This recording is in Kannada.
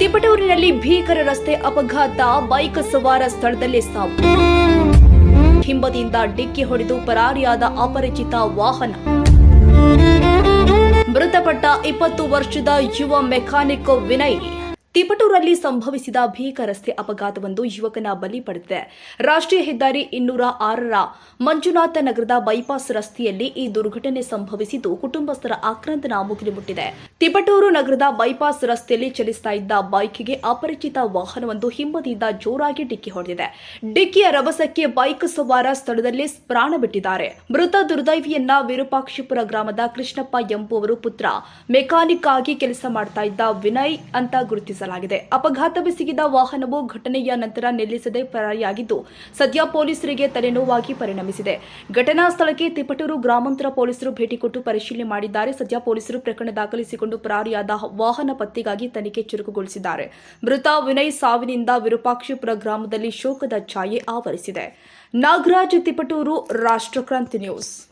ತಿಪಟೂರಿನಲ್ಲಿ ಭೀಕರ ರಸ್ತೆ ಅಪಘಾತ, ಬೈಕ್ ಸವಾರ ಸ್ಥಳದಲ್ಲೇ ಸಾವು. ಹಿಂಬದಿಯಿಂದ ಡಿಕ್ಕಿ ಹೊಡೆದು ಪರಾರಿಯಾದ ಅಪರಿಚಿತ ವಾಹನ. ಮೃತಪಟ್ಟ ಇಪ್ಪತ್ತು ವರ್ಷದ ಯುವ ಮೆಕ್ಯಾನಿಕ್ ವಿನಯ್ ತಿಪಟೂರಲ್ಲಿ ಸಂಭವಿಸಿದ ಭೀಕರ ರಸ್ತೆ ಅಪಘಾತವೊಂದು ಯುವಕನ ಬಲಿ ಪಡೆದಿದೆ. ರಾಷ್ಟ್ರೀಯ ಹೆದ್ದಾರಿ ಇನ್ನೂರ ಆರರ ಮಂಜುನಾಥ ನಗರದ ಬೈಪಾಸ್ ರಸ್ತೆಯಲ್ಲಿ ಈ ದುರ್ಘಟನೆ ಸಂಭವಿಸಿದ್ದು ಕುಟುಂಬಸ್ಥರ ಆಕ್ರಂದನ ಮುಗಿಲು ಮುಟ್ಟಿದೆ. ತಿಪಟೂರು ನಗರದ ಬೈಪಾಸ್ ರಸ್ತೆಯಲ್ಲಿ ಚಲಿಸ್ತಾ ಇದ್ದ ಬೈಕ್ಗೆ ಅಪರಿಚಿತ ವಾಹನವೊಂದು ಹಿಂಬದಿಯಿಂದ ಜೋರಾಗಿ ಡಿಕ್ಕಿ ಹೊಡೆದಿದೆ. ಡಿಕ್ಕಿಯ ರಭಸಕ್ಕೆ ಬೈಕ್ ಸವಾರ ಸ್ಥಳದಲ್ಲೇ ಪ್ರಾಣ ಬಿಟ್ಟಿದ್ದಾರೆ. ಮೃತ ದುರ್ದೈವಿಯನ್ನ ವಿರೂಪಾಕ್ಷಿಪುರ ಗ್ರಾಮದ ಕೃಷ್ಣಪ್ಪ ಎಂಬುವರು ಪುತ್ರ. ಮೆಕ್ಯಾನಿಕ್ ಆಗಿ ಕೆಲಸ ಮಾಡ್ತಾ ಇದ್ದ ವಿನಯ್ ಅಂತ ಗುರುತಿಸಲಾಗಿದೆ ಅಪಘಾತ ಬಿಸಿಗಿದ ವಾಹನವು ಘಟನೆಯ ನಂತರ ನಿಲ್ಲಿಸದೆ ಪರಾರಿಯಾಗಿದ್ದು, ಸದ್ಯ ಪೊಲೀಸರಿಗೆ ತಲೆನೋವಾಗಿ ಪರಿಣಮಿಸಿದೆ. ಘಟನಾ ಸ್ಥಳಕ್ಕೆ ತಿಪಟೂರು ಗ್ರಾಮಾಂತರ ಪೊಲೀಸರು ಭೇಟಿ ಕೊಟ್ಟು ಪರಿಶೀಲನೆ ಮಾಡಿದ್ದಾರೆ. ಸದ್ಯ ಪೊಲೀಸರು ಪ್ರಕರಣ ದಾಖಲಿಸಿಕೊಂಡು ಪರಾರಿಯಾದ ವಾಹನ ಪತ್ತೆಗಾಗಿ ತನಿಖೆ ಚುರುಕುಗೊಳಿಸಿದ್ದಾರೆ. ಮೃತ ವಿನಯ್ ಸಾವಿನಿಂದ ವಿರೂಪಾಕ್ಷಿಪುರ ಗ್ರಾಮದಲ್ಲಿ ಶೋಕದ ಛಾಯೆ ಆವರಿಸಿದೆ. ನಾಗರಾಜ್, ತಿಪಟೂರು, ರಾಷ್ಟ್ರಕ್ರಾಂತಿ ನ್ಯೂಸ್.